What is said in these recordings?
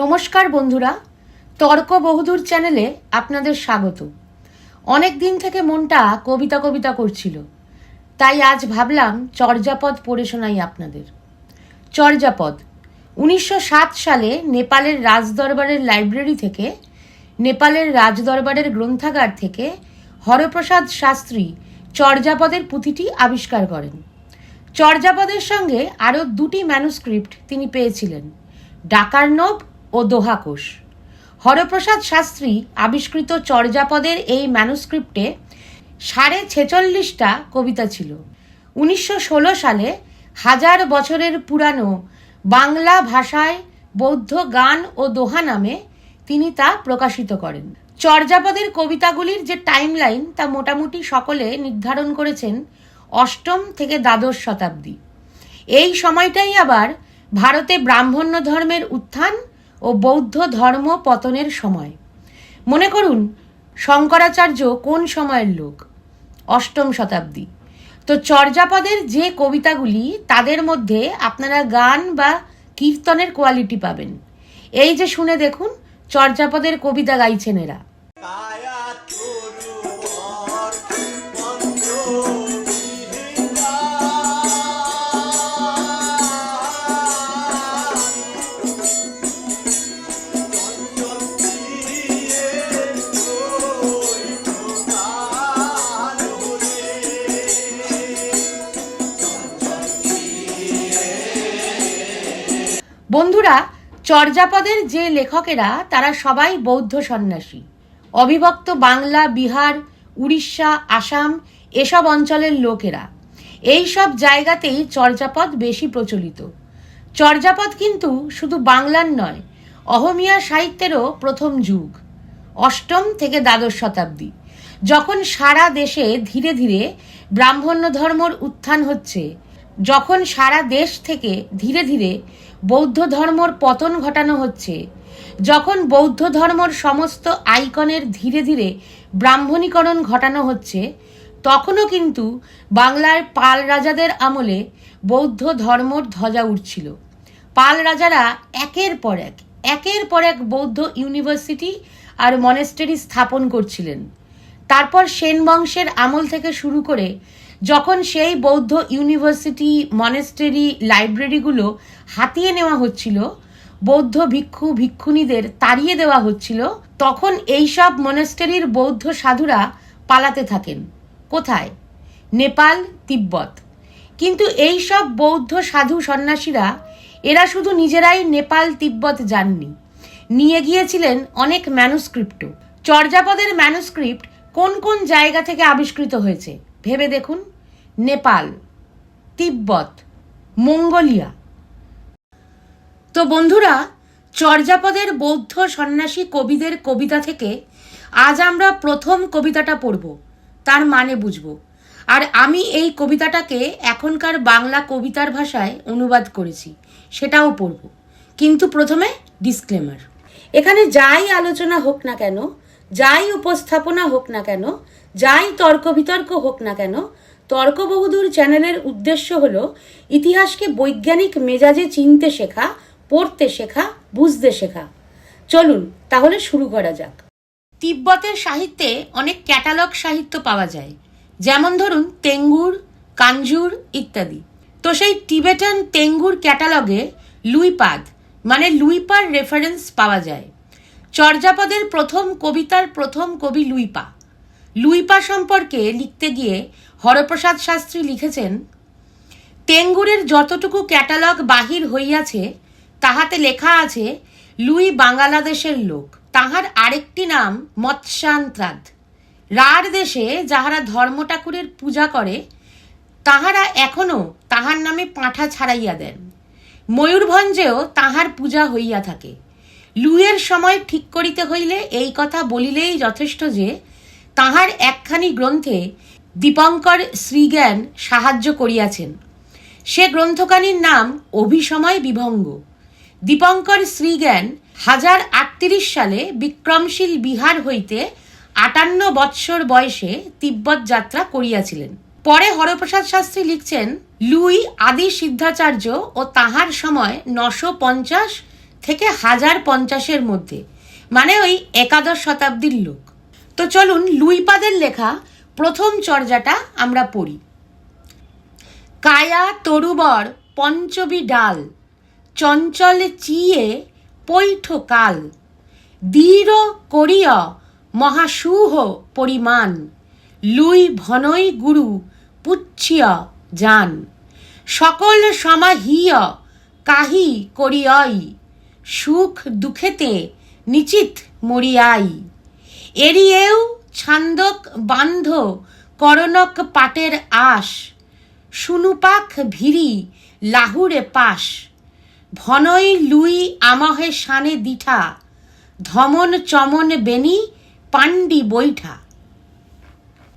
নমস্কার বন্ধুরা, তর্ক বহুদূর চ্যানেলে আপনাদের স্বাগত। অনেক দিন থেকে মনটা কবিতা কবিতা করছিল, তাই আজ ভাবলাম চর্যাপদ পড়ে শোনাই আপনাদের। চর্যাপদ, উনিশশো সাত সালে নেপালের রাজদরবারের লাইব্রেরি থেকে, নেপালের রাজদরবারের গ্রন্থাগার থেকে হরপ্রসাদ শাস্ত্রী চর্যাপদের পুঁথিটি আবিষ্কার করেন। চর্যাপদের সঙ্গে আরও দুটি ম্যানুস্ক্রিপ্ট তিনি পেয়েছিলেন ডাকার ডাকার্নব ও দোহাকোষ হরপ্রসাদ শাস্ত্রী আবিষ্কৃত চর্যাপদের এই ম্যানুস্ক্রিপ্টে সাড়ে ছেচল্লিশটা কবিতা ছিল। উনিশশো ষোলো সালে হাজার বছরের পুরানো বাংলা ভাষায় বৌদ্ধ গান ও দোহা নামে তিনি তা প্রকাশিত করেন। চর্যাপদের কবিতাগুলির যে টাইমলাইন তা মোটামুটি সকলে নির্ধারণ করেছেন অষ্টম থেকে দ্বাদশ শতাব্দী। এই সময়টাই আবার ভারতে ব্রাহ্মণ্য ধর্মের উত্থান ও বৌদ্ধ ধর্ম পতনের সময়। মনে করুন, শঙ্করাচার্য কোন সময়ের লোক? অষ্টম শতাব্দী। তো চর্যাপদের যে কবিতাগুলি, তাদের মধ্যে আপনারা গান বা কীর্তনের কোয়ালিটি পাবেন। এই যে শুনে দেখুন, চর্যাপদের কবিতা গাইছেন এরা। বন্ধুরা, চর্যাপদের যে লেখকেরা, তারা সবাই বৌদ্ধ সন্ন্যাসী। অবিভক্ত বাংলা, বিহার, উড়িষ্যা, আসাম, এসব অঞ্চলের লোকেরা। এই সব জায়গাতেই চর্যাপদ বেশি প্রচলিত। চর্যাপদ কিন্তু শুধু বাংলার নয়, অহমিয়া সাহিত্যেরও প্রথম যুগ। অষ্টম থেকে দ্বাদশ শতাব্দী। যখন সারা দেশে ধীরে ধীরে ব্রাহ্মণ্য ধর্মর উত্থান হচ্ছে, যখন সারা দেশ থেকে ধীরে ধীরে বৌদ্ধ ধর্মর পতন ঘটানো হচ্ছে। যখন বৌদ্ধ ধর্মর সমস্ত আইকনের ধীরে ধীরে ব্রাহ্মণীকরণ ঘটানো হচ্ছে, তখনও কিন্তু বাংলার পাল রাজাদের আমলে বৌদ্ধ ধর্মর ধ্বজা উঠছিল। পাল রাজারা একের পর এক, একের পর এক বৌদ্ধ ইউনিভার্সিটি আর মনেস্টারি স্থাপন করছিলেন। তারপর সেন বংশের আমল থেকে শুরু করে যখন সেই বৌদ্ধ ইউনিভার্সিটি মনেস্টারি লাইব্রেরিগুলো হাতিয়ে নেওয়া হচ্ছিল, বৌদ্ধ ভিক্ষু ভিক্ষুণীদের তাড়িয়ে দেওয়া হচ্ছিল, তখন এইসব মনেস্টারির বৌদ্ধ সাধুরা পালাতে থাকেন। কোথায়? নেপাল, তিব্বত। কিন্তু এই সব বৌদ্ধ সাধু সন্ন্যাসীরা, এরা শুধু নিজেরাই নেপাল, তিব্বত যাননি নিয়ে গিয়েছিলেন অনেক ম্যানুস্ক্রিপ্টও। চর্যাপদের ম্যানুস্ক্রিপ্ট কোন কোন জায়গা থেকে আবিষ্কৃত হয়েছে? ভেবে দেখুন। নেপাল, তিব্বত, মঙ্গোলিয়া। তো বন্ধুরা, চর্যাপদের বৌদ্ধ সন্ন্যাসী কবিদের কবিতা থেকে আজ আমরা প্রথম কবিতাটা পড়ব, তার মানে বুঝব। আর আমি এই কবিতাটাকে এখনকার বাংলা কবিতার ভাষায় অনুবাদ করেছি, সেটাও পড়ব। কিন্তু প্রথমে ডিসক্লেমার এখানে যাই আলোচনা হোক না কেন, যাই উপস্থাপনা হোক না কেন, যাই তর্ক বিতর্ক হোক না কেন তর্ক বহুদূর চ্যানেলের উদ্দেশ্য হলো, ইতিহাসকে বৈজ্ঞানিক মেজাজে চিনতে শেখা, পড়তে শেখা, বুঝতে শেখা। চলুন, তাহলে শুরু করা যাক। তিব্বতের সাহিত্যে অনেক ক্যাটালগ সাহিত্য পাওয়া যায়। যেমন ধরুন, তেঙ্গুর, কাঞ্জুর ইত্যাদি। তো সেই টিবেটান তেঙ্গুর ক্যাটালগে লুইপাদ মানে লুইপার রেফারেন্স পাওয়া যায়। চর্যাপদের প্রথম কবিতার প্রথম কবি লুইপা। লুইপা সম্পর্কে লিখতে গিয়ে হরপ্রসাদ শাস্ত্রী লিখেছেন তেঙ্গুরের যতটুকু ক্যাটালগ বাহির হইয়াছে, তাহাতে লেখা আছে, লুই বাংলাদেশের লোক। তাহার আরেকটি নাম মৎস্যান্ত্রাদ। রার দেশে যাহারা ধর্ম ঠাকুরের পূজা করে, তাহারা এখনও তাহার নামে পাঁঠা ছাড়াইয়া দেন। ময়ূরভঞ্জেও তাহার পূজা হইয়া থাকে। লুইয়ের সময় ঠিক করিতে হইলে এই কথা বলিলেই যথেষ্ট যে তাহার একখানি গ্রন্থে দীপঙ্কর শ্রীজ্ঞান সাহায্য করিয়াছেন। সে গ্রন্থখানির নাম অভিসময় বিভঙ্গ। দীপঙ্কর শ্রীজ্ঞান হাজার আটত্রিশ সালে বিক্রমশীল বিহার হইতে আটান্ন বৎসর বয়সে তিব্বত যাত্রা করিয়াছিলেন। পরে হরপ্রসাদ শাস্ত্রী লিখছেন, লুই আদি সিদ্ধাচার্য ও তাহার সময় নশো পঞ্চাশ থেকে হাজার পঞ্চাশের মধ্যে। মানে ওই একাদশ শতাব্দীর লোক। তো চলুন লুইপাদের লেখা প্রথম চর্যাটা আমরা পড়ি। কায়া তরুবর পঞ্চবি ডাল, চঞ্চল চিয়ে পৈঠ কাল দৃঢ় করিয় মহাসুহ পরিমাণ, লুই ভনই গুরু পুচ্ছিয় যান, সকল সমাহিয় কাহি করিয়ই, সুখ দুঃখেতে নিচিত মরিয়াই। এরিয়েও ছান্দক বান্ধ করণক পাটের আশ সুনুপাক ভিরি লাহুরে পাশ। ভনই লুই আমহে শানে দিঠা, ধমন চমন বেনি পাণ্ডি বৈঠা।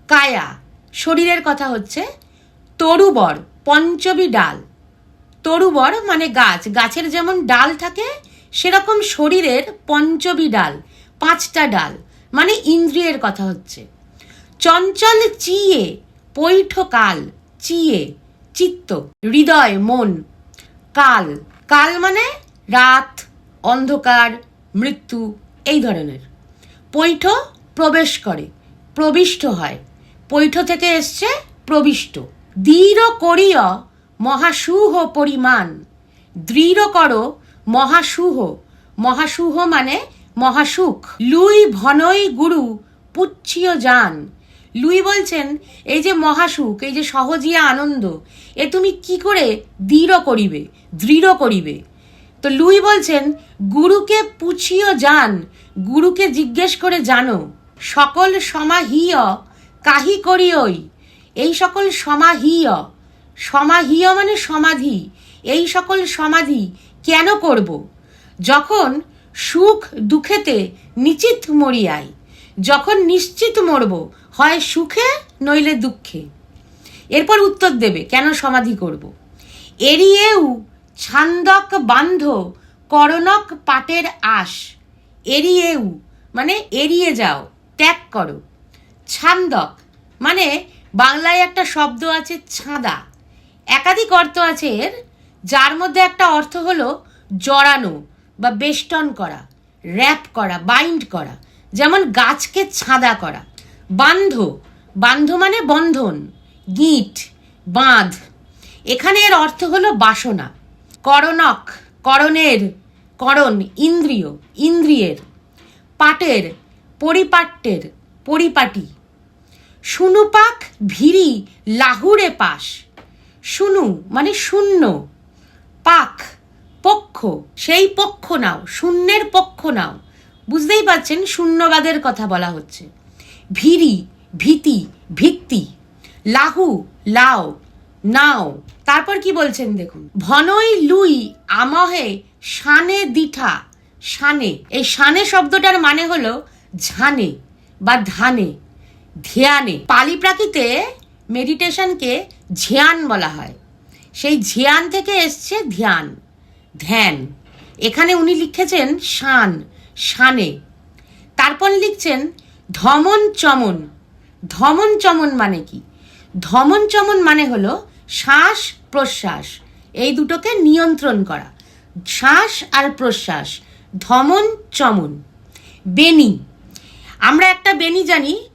কায়া, শরীরের কথা হচ্ছে, তরুবর, পঞ্চবি ডাল। তরুবর মানে গাছ, গাছের যেমন ডাল থাকে, সেরকম শরীরের পঞ্চবি ডাল, পাঁচটা ডাল। মানে ইন্দ্রিয়ের কথা হচ্ছে। চঞ্চল চিয়ে পৈঠ কাল চিয়ে, চিত্ত, হৃদয়, মন। কাল কাল মানে রাত, অন্ধকার, মৃত্যু, এই ধরনের। পৈঠ প্রবেশ করে, প্রবিষ্ট হয়। পৈঠ থেকে এসছে প্রবিষ্ট। দৃঢ় করিয় মহাসুহ পরিমাণ। দৃঢ় করো মহাসুহ। মহাসুহ মানে মহাসুখ, লুই ভনই গুরু, পুচ্ছিয় যান। লুই বলছেন, এই যে মহাসুখ, এই যে সহজিয়া আনন্দ, এ তুমি কি করে দৃঢ় করিবে দৃঢ় করিবে? তো লুই বলছেন, গুরুকে পুছিও যান, গুরুকে জিজ্ঞেস করে জানো, সকল সমাহিয় কাহি করিওই এই সকল সমাহিয় সমাহিয় মানে সমাধি, এই সকল সমাধি কেন করব? যখন সুখ দুঃখেতে নিচিত মরিয়াই। যখন নিশ্চিত মরব, হয় সুখে নইলে দুঃখে। এরপর উত্তর দেবে, কেন সমাধি করব? এরিয়েও ছান্দক বান্ধ, করণক পাটের আশ। এরিয়েউ মানে এড়িয়ে যাও, ত্যাগ করো। ছান্দক মানে বাংলায় একটা শব্দ আছে ছাঁদা। একাধিক অর্থ আছে এর, যার মধ্যে একটা অর্থ হলো জড়ানো। বা বেষ্টন করা, র্যাপ করা, বাইন্ড করা, যেমন গাছকে ছাঁদা করা। বান্ধ বান্ধ মানে বন্ধন, গিঁট, বাঁধ। এখানে এর অর্থ হলো বাসনা, করণক, করণের, করণ, ইন্দ্রিয়, ইন্দ্রিয়ের। পাটের, পরিপাট্যের, পরিপাটি। শুনুপাক, ভিড়ি, লাহুরে পাশ। শুনু মানে শূন্য। পাক পক্ষ, সেই পক্ষ নাও, শূন্যের পক্ষ নাও। বুঝতেই পারছেন, শূন্যবাদের কথা বলা হচ্ছে। ভিরি, ভীতি, ভিত্তি, লাহু, লাও, নাও। তারপর কি বলছেন দেখুন? ভনই লুই আমহে শানে দিঠা, শানে। এই শানে শব্দটার মানে হলো ঝানে বা ধানে, ধ্যানে। পালি প্রাকৃতে মেডিটেশনকে ঝিয়ান বলা হয়। সেই ঝিয়ান থেকে এসছে ধ্যান। ধ্যান। এখানে উনি লিখেছেন শান, শানে। তারপর লিখছেন ধমন চমন। ধমন চমন মানে কি? ধমন চমন মানে হলো শ্বাস প্রশ্বাস। এই দুটোকে নিয়ন্ত্রণ করা। শ্বাস আর প্রশ্বাস, ধমন চমন। বেনি আমরা একটা বেনি জানি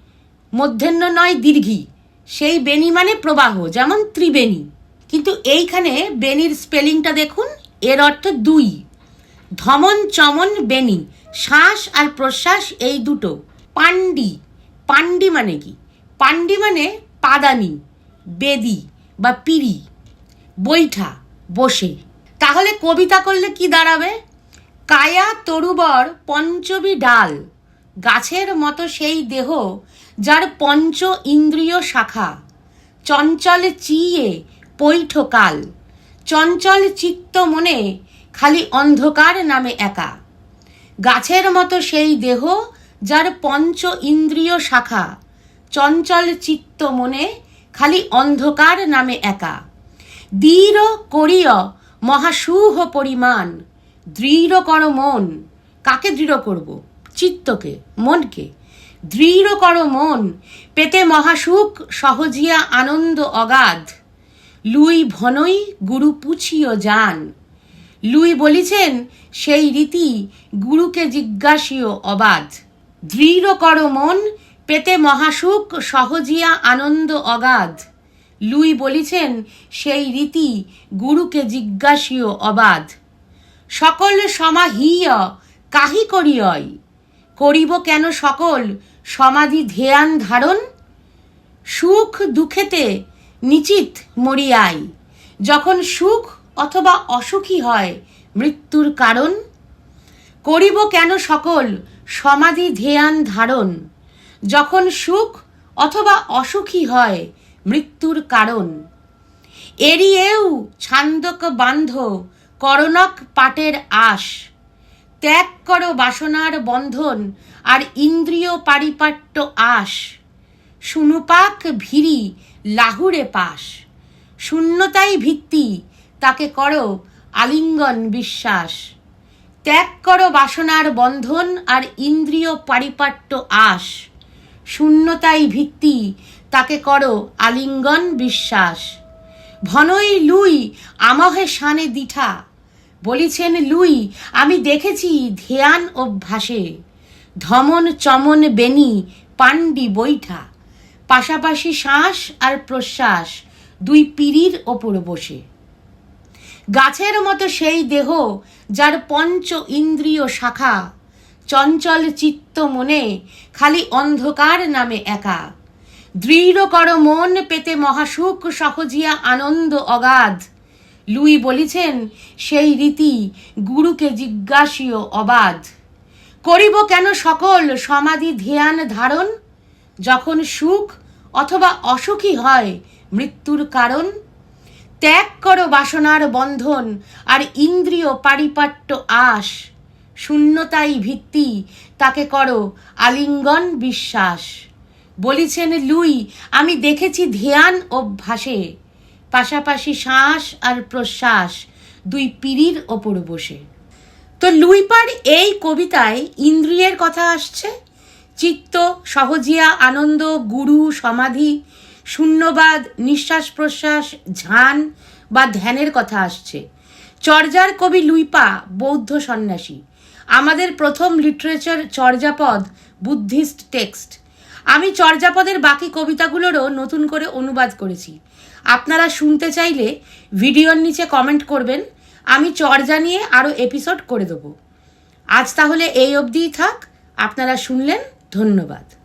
মধ্যাহ্ন নয় দীর্ঘি। সেই বেনি মানে প্রবাহ, যেমন ত্রিবেণী। কিন্তু এইখানে বেনির স্পেলিংটা দেখুন এর অর্থ দুই। ধমন, চমন বেনি শ্বাস আর প্রশ্বাস এই দুটো। পান্ডি পান্ডি মানে কি? পান্ডি মানে পাদানি, বেদি বা পিড়ি, বৈঠা, বসে। তাহলে কবিতা করলে কি দাঁড়াবে? কায়া, তরুবর, পঞ্চবি ডাল, গাছের মতো সেই দেহ যার পঞ্চ ইন্দ্রিয় শাখা, চঞ্চল চিয়ে পৈঠ কাল চঞ্চল চিত্ত মনে খালি অন্ধকার নামে একা। গাছের মতো সেই দেহ যার পঞ্চ ইন্দ্রিয় শাখা। চঞ্চল চিত্ত মনে খালি অন্ধকার নামে একা। দৃঢ় করিয় মহাসুহ পরিমাণ। দৃঢ় কর মন। কাকে দৃঢ় করব? চিত্তকে, মনকে। দৃঢ় কর মন। পেতে মহাসুখ সহজিয়া আনন্দ অগাধ। লুই ভনই গুরু পুছিও যান। লুই বলিছেন, সেই রীতি গুরুকে জিজ্ঞাসীয় অবাধ। দৃঢ় কর মন, পেতে মহাসুখ, সহজিয়া আনন্দ অগাধ। লুই বলিছেন, সেই রীতি গুরুকে জিজ্ঞাসীয় অবাধ। সকল সমাহিয় কাহি করিয়ই? করিব কেন সকল সমাধি ধ্যান ধারণ? সুখ দুঃখেতে নিচিত মরিয়াই। যখন সুখ অথবা অসুখী হয়, মৃত্যুর কারণ? করিব কেন সকল সমাধি ধ্যান ধারণ? যখন সুখ অথবা অসুখী হয়, মৃত্যুর কারণ? এড়িয়েও ছান্দক বান্ধ করণক পাটের আশ। ত্যাগ করো বাসনার বন্ধন, আর ইন্দ্রিয় পারিপাট্য আশ। শুনুপাক ভিড়ি লাহুরে পাশ। শূন্যতাই ভিত্তি, তাকে করো আলিঙ্গন বিশ্বাস। ত্যাগ করো বাসনার বন্ধন আর ইন্দ্রিয় পারিপাট্য আশ। শূন্যতাই ভিত্তি, তাকে করো আলিঙ্গন বিশ্বাস। ভনই লুই, আমহে শানে দিঠা। বলিছেন লুই, আমি দেখেছি ধ্যান অভ্যাসে। ধমন চমন বেনি পাণ্ডি বৈঠা। পাশাপাশি শ্বাস আর প্রশ্বাস, দুই পিড়ির ওপর বসে। গাছের মতো সেই দেহ যার পঞ্চ ইন্দ্রিয় শাখা, চঞ্চল চিত্ত মনে খালি অন্ধকার নামে একা। দৃঢ় কর মন পেতে মহাসুখ সহজিয়া আনন্দ অগাধ। লুই বলিছেন, সেই রীতি গুরুকে জিজ্ঞাসীয় অবাধ। করিব কেন সকল সমাধি ধ্যান ধারণ? যখন সুখ অথবা অসুখী হয় মৃত্যুর কারণ? ত্যাগ করো বাসনার বন্ধন আর ইন্দ্রিয় পারিপাট্য আশ। শূন্যতাই ভিত্তি, তাকে করো আলিঙ্গন বিশ্বাস। বলিছেন লুই, আমি দেখেছি ধ্যান অভ্যাসে। পাশাপাশি শ্বাস আর প্রশ্বাস দুই পিড়ির ওপর বসে। তো লুইপার এই কবিতায় ইন্দ্রিয়ের কথা আসছে? চিত্ত, সহজিয়া, আনন্দ, গুরু, সমাধি, শূন্যবাদ, নিঃশ্বাস প্রশ্বাস, ঝান বা ধ্যানের কথা আসছে। চর্যার কবি লুইপা, বৌদ্ধ সন্ন্যাসী। আমাদের প্রথম লিটারেচার চর্যাপদ, বুদ্ধিস্ট টেক্সট। আমি চর্যাপদের বাকি কবিতাগুলোরও নতুন করে অনুবাদ করেছি। আপনারা শুনতে চাইলে ভিডিওর নিচে কমেন্ট করবেন। আমি চর্যা নিয়ে আরও এপিসোড করে দেবো। আজ তাহলে এই অবধিই থাক। আপনারা শুনলেন ধন্যবাদ।